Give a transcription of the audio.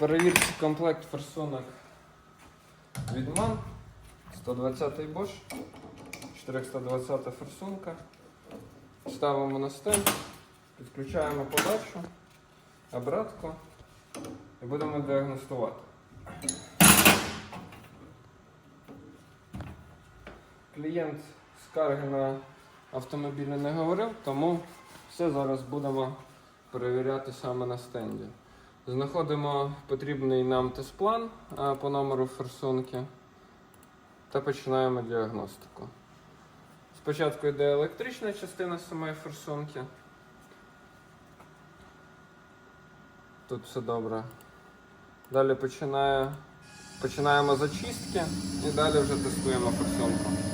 Перевірці комплект форсунок від MAN. 120 Bosch, 420 форсунка. Ставимо на стенд, підключаємо подачу, обратку і будемо діагностувати. Клієнт скарги на автомобілі не говорив, тому все зараз будемо перевіряти саме на стенді. Знаходимо потрібний нам тест-план по номеру форсунки та починаємо діагностику. Спочатку йде електрична частина самої форсунки. Тут все добре. Далі починає, починаємо зачистки і далі вже тестуємо форсунку.